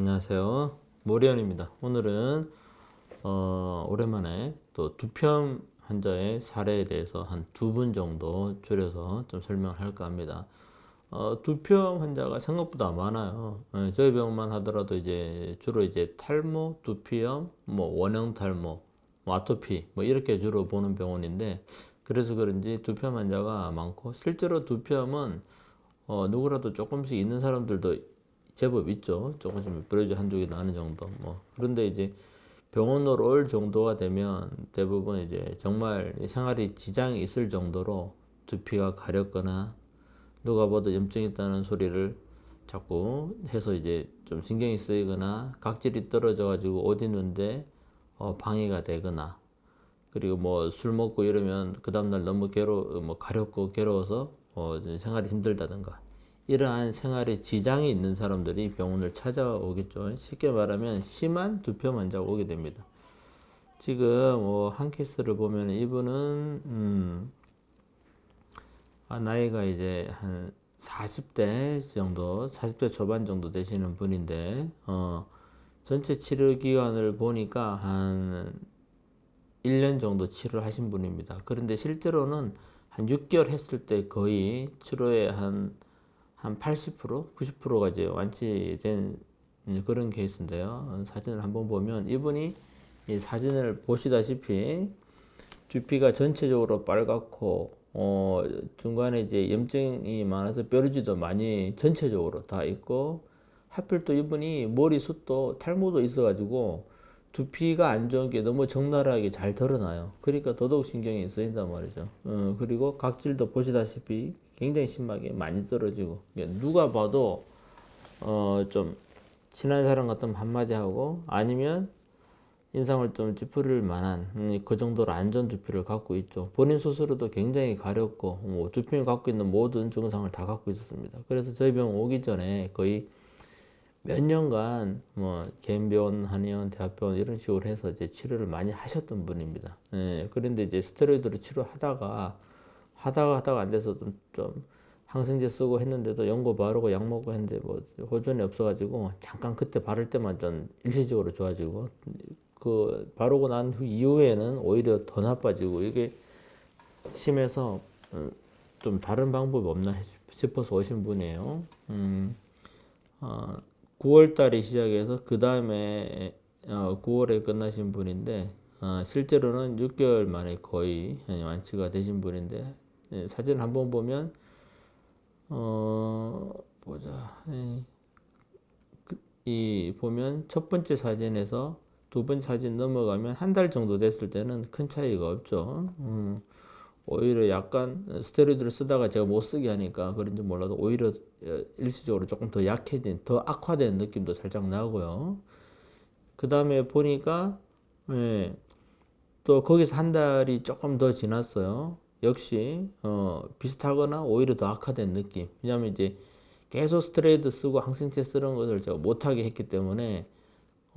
안녕하세요. 모리언입니다. 오늘은 어, 오랜만에 또 두편 환자의 사례에 대해서 한 두 분 정도 줄여서 좀 설명을 할까 합니다. 어, 두편 환자가 생각보다 많아요. 어, 저희 병원만 하더라도 이제 주로 이제 탈모, 두피염, 뭐 원형 탈모, 뭐 아토피 뭐 이렇게 주로 보는 병원인데 그래서 그런지 두피염 환자가 많고 실제로 두피염은 어, 누구라도 조금씩 있는 사람들도 제법 있죠. 조금씩 몇 브레이즈 한두 개 나는 정도. 뭐 그런데 이제 병원으로 올 정도가 되면 대부분 이제 정말 생활이 지장이 있을 정도로 두피가 가렵거나 누가 봐도 염증이 있다는 소리를 자꾸 해서 이제 좀 신경이 쓰이거나 각질이 떨어져 가지고 옷 입는데 어, 방해가 되거나 그리고 뭐 술 먹고 이러면 그 다음날 너무 괴로 뭐 가렵고 괴로워서 어, 생활이 힘들다든가 이러한 생활에 지장이 있는 사람들이 병원을 찾아오겠죠. 쉽게 말하면 심한 두피염 환자가 오게 됩니다. 지금 뭐 한 케이스를 보면 이분은 음, 아, 나이가 이제 한 40대 정도, 40대 초반 정도 되시는 분인데 어, 전체 치료 기간을 보니까 한 1년 정도 치료하신 분입니다. 그런데 실제로는 한 6개월 했을 때 거의 치료에 한, 한 80%, 90%가 이제 완치된 그런 케이스인데요. 사진을 한번 보면 이분이 이 사진을 보시다시피 두피가 전체적으로 빨갛고 어, 중간에 이제 염증이 많아서 뾰루지도 많이 전체적으로 다 있고 하필 또 이분이 머리숱도 탈모도 있어가지고 두피가 안 좋은 게 너무 적나라하게 잘 드러나요. 그러니까 더더욱 신경이 쓰인단 말이죠. 어, 그리고 각질도 보시다시피 굉장히 심하게 많이 떨어지고 누가 봐도 어, 좀 친한 사람 같으면 한마디 하고 아니면 인상을 좀 찌푸릴 만한 음, 그 정도로 안전 두피를 갖고 있죠. 본인 스스로도 굉장히 가렵고 뭐 두피를 갖고 있는 모든 증상을 다 갖고 있었습니다. 그래서 저희 병원 오기 전에 거의 몇 년간 뭐 개인 병원, 한의원, 대학병원 이런 식으로 해서 이제 치료를 많이 하셨던 분입니다. 예, 그런데 이제 스테로이드로 치료하다가 하다가 하다가 안 돼서 좀, 좀 항생제 쓰고 했는데도 연고 바르고 약 먹고 했는데 뭐 호전이 없어가지고 잠깐 그때 바를 때만 좀 일시적으로 좋아지고 그 바르고 난 후 이후에는 오히려 더 나빠지고 이게 심해서 음, 좀 다른 방법이 없나 싶어서 오신 분이에요. 음, 어, 9월 달에 시작해서 그 다음에 어, 9월에 끝나신 분인데 어, 실제로는 6개월 만에 거의 완치가 되신 분인데 예, 사진 한번 보면 어 보자 예, 그, 이 보면 첫 번째 사진에서 두 번째 사진 넘어가면 한 달 정도 됐을 때는 큰 차이가 없죠. 음, 오히려 약간 스테로이드를 쓰다가 제가 못 쓰게 하니까 그런지 몰라도 오히려 일시적으로 조금 더 약해진, 더 악화된 느낌도 살짝 나고요. 그 다음에 보니까 예, 또 거기서 한 달이 조금 더 지났어요. 역시 어, 비슷하거나 오히려 더 악화된 느낌. 왜냐하면 이제 계속 스트레이드 쓰고 항생제 쓰는 것을 제가 못하게 했기 때문에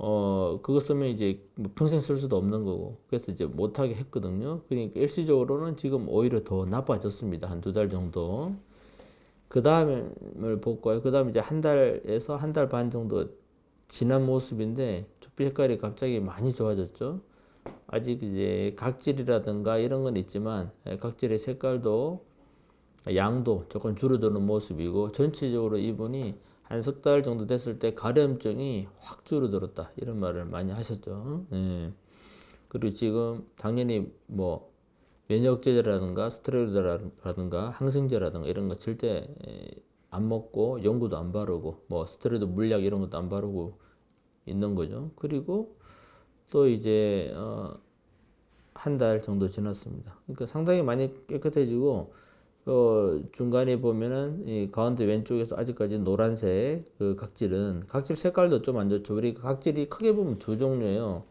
어 그거 쓰면 이제 뭐 평생 쓸 수도 없는 거고 그래서 이제 못하게 했거든요. 그러니까 일시적으로는 지금 오히려 더 나빠졌습니다. 한 두 달 정도. 그 다음을 볼까요? 그 다음 이제 한 달에서 한 달 반 정도 지난 모습인데 두피 색깔이 갑자기 많이 좋아졌죠. 아직 이제 각질이라든가 이런 건 있지만 예, 각질의 색깔도 양도 조금 줄어드는 모습이고 전체적으로 이분이 한 석 달 정도 됐을 때 가려움증이 확 줄어들었다 이런 말을 많이 하셨죠. 예. 그리고 지금 당연히 뭐 면역제라든가 스테로이드라든가 항생제라든가 이런 거 절대 안 먹고 연고도 안 바르고 뭐 스테로이드 물약 이런 것도 안 바르고 있는 거죠. 그리고 또 이제 어, 한 달 정도 지났습니다. 그러니까 상당히 많이 깨끗해지고 어, 중간에 보면은 이 가운데 왼쪽에서 아직까지 노란색 그 각질은 각질 색깔도 좀 안 좋죠. 우리 각질이 크게 보면 두 종류예요.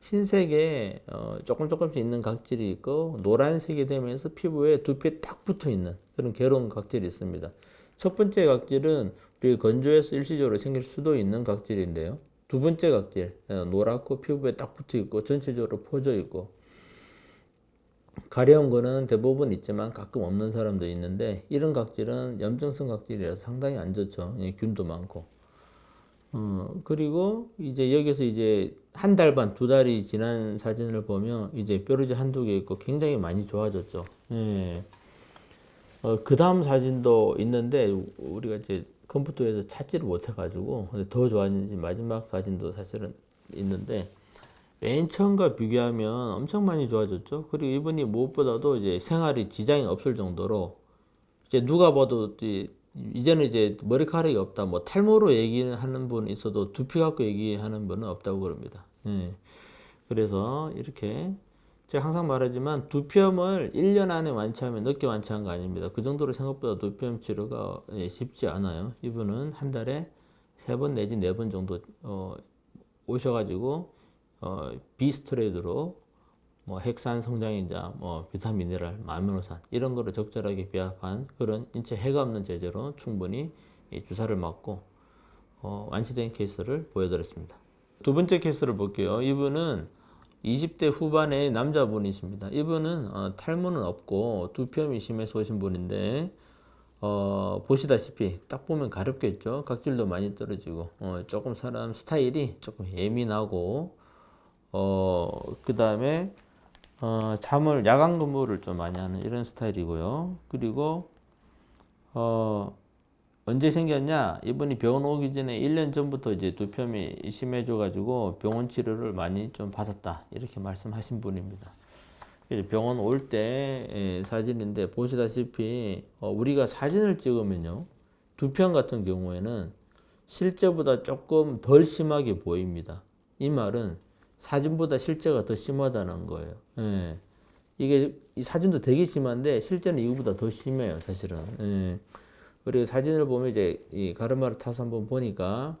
흰색에 어, 조금 조금씩 있는 각질이 있고 노란색이 되면서 피부에 두피에 딱 붙어 있는 그런 괴로운 각질이 있습니다. 첫 번째 각질은 우리 건조해서 일시적으로 생길 수도 있는 각질인데요. 두 번째 각질 어, 노랗고 피부에 딱 붙어 있고 전체적으로 퍼져 있고 가려운 거는 대부분 있지만 가끔 없는 사람도 있는데 이런 각질은 염증성 각질이라서 상당히 안 좋죠. 균도 많고. 어, 그리고 이제 여기서 이제 한 달 반, 두 달이 지난 사진을 보면 이제 뾰루지 한두 개 있고 굉장히 많이 좋아졌죠. 예. 어, 그 다음 사진도 있는데 우리가 이제 컴퓨터에서 찾지를 못해가지고 더 좋아졌는지 마지막 사진도 사실은 있는데 맨 처음과 비교하면 엄청 많이 좋아졌죠. 그리고 이분이 무엇보다도 이제 생활이 지장이 없을 정도로 이제 누가 봐도 이- 이제는 이제 머리카락이 없다, 뭐 탈모로 얘기하는 분 있어도 두피 갖고 얘기하는 분은 없다고 그럽니다. 예. 그래서 이렇게 제가 항상 말하지만 두피염을 1년 안에 완치하면 늦게 완치한 거 아닙니다. 그 정도로 생각보다 두피염 치료가 예, 쉽지 않아요. 이분은 한 달에 세 번 내지 네 번 정도 어, 오셔가지고 어, 비스트레이드로 뭐 핵산 성장인자, 뭐 비타민 미네랄, 아미노산 이런 거를 적절하게 비합한 그런 인체 해가 없는 제재로 충분히 이 주사를 맞고 어, 완치된 케이스를 보여드렸습니다. 두 번째 케이스를 볼게요. 이분은 20대 후반의 남자분이십니다. 이분은 어, 탈모는 없고 두피염이 심해서 오신 분인데 어, 보시다시피 딱 보면 가렵겠죠. 각질도 많이 떨어지고 어, 조금 사람 스타일이 조금 예민하고 어, 그 다음에 어, 잠을 야간 근무를 좀 많이 하는 이런 스타일이고요. 그리고 어, 언제 생겼냐? 이분이 병원 오기 전에 1년 전부터 이제 두피염이 심해져가지고 병원 치료를 많이 좀 받았다. 이렇게 말씀하신 분입니다. 병원 올 때 사진인데 보시다시피 어, 우리가 사진을 찍으면요. 두피염 같은 경우에는 실제보다 조금 덜 심하게 보입니다. 이 말은 사진보다 실제가 더 심하다는 거예요. 예. 이게 이 사진도 되게 심한데 실제는 이거보다 더 심해요, 사실은. 예. 그리고 사진을 보면 이제 이 가르마를 타서 한번 보니까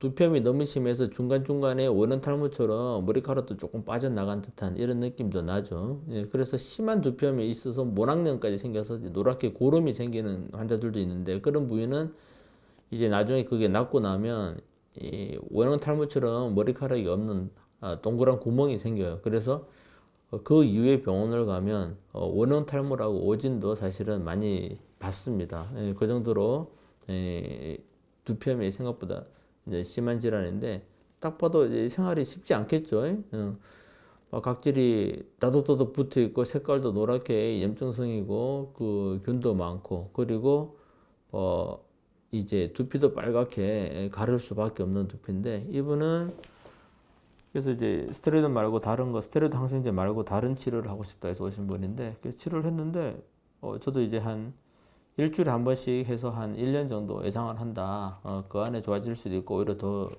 두피염이 너무 심해서 중간중간에 원형 탈모처럼 머리카락도 조금 빠져나간 듯한 이런 느낌도 나죠. 예, 그래서 심한 두피염이 있어서 모낭염까지 생겨서 노랗게 고름이 생기는 환자들도 있는데 그런 부위는 이제 나중에 그게 낫고 나면 이 원형 탈모처럼 머리카락이 없는 아, 동그란 구멍이 생겨요. 그래서 어, 그 이후에 병원을 가면 어, 원형 탈모라고 오진도 사실은 많이 받습니다. 예, 그 정도로 예, 두피염이 생각보다 심한 질환인데 딱 봐도 생활이 쉽지 않겠죠. 예? 어, 막 각질이 따독따독 붙어 있고 색깔도 노랗게 염증성이고 그 균도 많고 그리고 어 이제 두피도 빨갛게 가를 수밖에 없는 두피인데 이분은 그래서 이제 스테로이드 말고 다른 거 스테로이드 항생제 말고 다른 치료를 하고 싶다 해서 오신 분인데 그래서 치료를 했는데 어 저도 이제 한 일주일에 한 번씩 해서 한 1년 정도 예상을 한다. 어, 그 안에 좋아질 수도 있고 오히려 더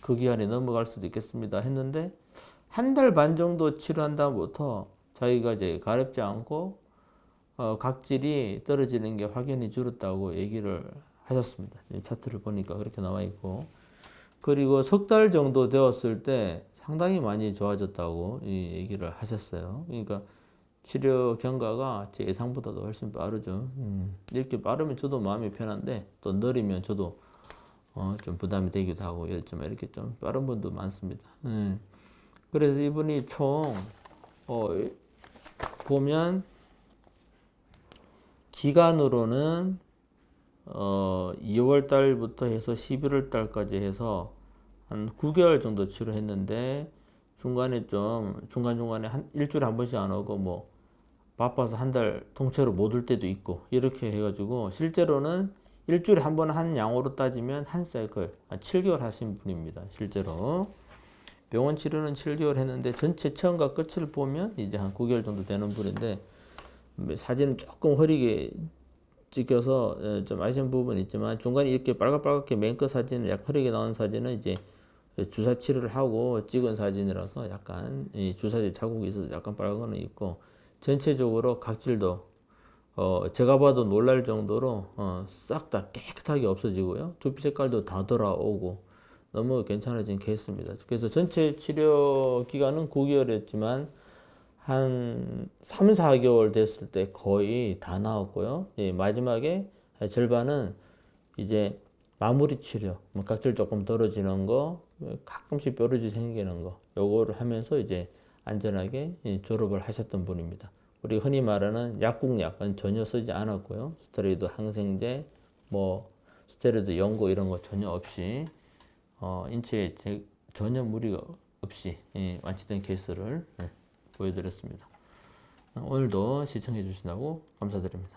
그 기간이 넘어갈 수도 있겠습니다. 했는데 한 달 반 정도 치료한 다음부터 자기가 이제 가렵지 않고 어, 각질이 떨어지는 게 확연히 줄었다고 얘기를 하셨습니다. 이 차트를 보니까 그렇게 나와 있고 그리고 석 달 정도 되었을 때 상당히 많이 좋아졌다고 이 얘기를 하셨어요. 그러니까 치료 경과가 제 예상보다도 훨씬 빠르죠. 음, 이렇게 빠르면 저도 마음이 편한데 또 느리면 저도 어, 좀 부담이 되기도 하고 좀 이렇게 좀 빠른 분도 많습니다. 음, 그래서 이분이 총 어, 보면 기간으로는 어, 2월 달부터 해서 11월 달까지 해서 한 9개월 정도 치료했는데 중간에 좀 중간중간에 한 일주일에 한 번씩 안 오고 뭐 바빠서 한 달 통째로 못 올 때도 있고 이렇게 해가지고 실제로는 일주일에 한 번 한 양으로 따지면 한 사이클 한 7개월 하신 분입니다 실제로. 병원 치료는 7개월 했는데 전체 처음과 끝을 보면 이제 한 9개월 정도 되는 분인데 사진은 조금 흐리게 찍혀서 어, 좀 아쉬운 부분이 있지만 중간에 이렇게 빨갛빨갛게 맨 끝 사진은 약 흐리게 나온 사진은 이제 주사 치료를 하고 찍은 사진이라서 약간 이 주사제 자국이 있어서 약간 빨간 거는 있고 전체적으로 각질도 어 제가 봐도 놀랄 정도로 어 싹 다 깨끗하게 없어지고요 두피 색깔도 다 돌아오고 너무 괜찮아진 케이스입니다. 그래서 전체 치료 기간은 9개월이었지만 한 3, 4개월 됐을 때 거의 다 나왔고요. 예, 마지막에 절반은 이제 마무리 치료, 뭐 각질 조금 떨어지는 거, 가끔씩 뾰루지 생기는 거, 요거를 하면서 이제 안전하게 예, 졸업을 하셨던 분입니다. 우리 흔히 말하는 약국약은 전혀 쓰지 않았고요. 스테로이드 항생제, 뭐 스테로이드 연고 이런 거 전혀 없이 어, 인체에 제- 전혀 무리가 없이 예, 완치된 케이스를 예, 보여드렸습니다. 오늘도 시청해 주신다고 감사드립니다.